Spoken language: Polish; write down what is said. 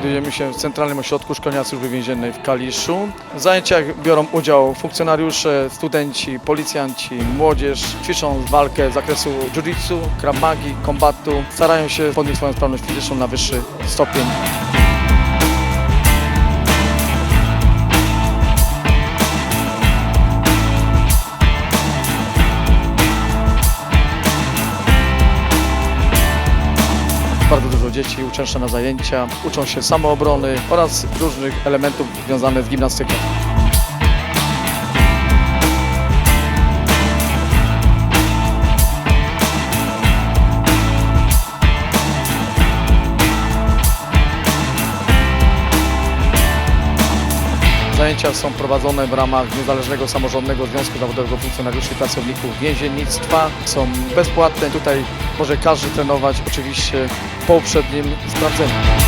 Znajdujemy się w Centralnym Ośrodku Szkolenia Służby Więziennej w Kaliszu. W zajęciach biorą udział funkcjonariusze, studenci, policjanci, młodzież. Ćwiczą walkę z zakresu jiu-jitsu, krav magi, kombatu. Starają się podnieść swoją sprawność fizyczną na wyższy stopień. Bardzo dużo dzieci uczęszcza na zajęcia, uczą się samoobrony oraz różnych elementów związanych z gimnastyką. Zajęcia są prowadzone w ramach Niezależnego Samorządnego Związku Zawodowego Funkcjonariuszy i Pracowników Więziennictwa. Są bezpłatne. Tutaj może każdy trenować oczywiście po uprzednim sprawdzeniu.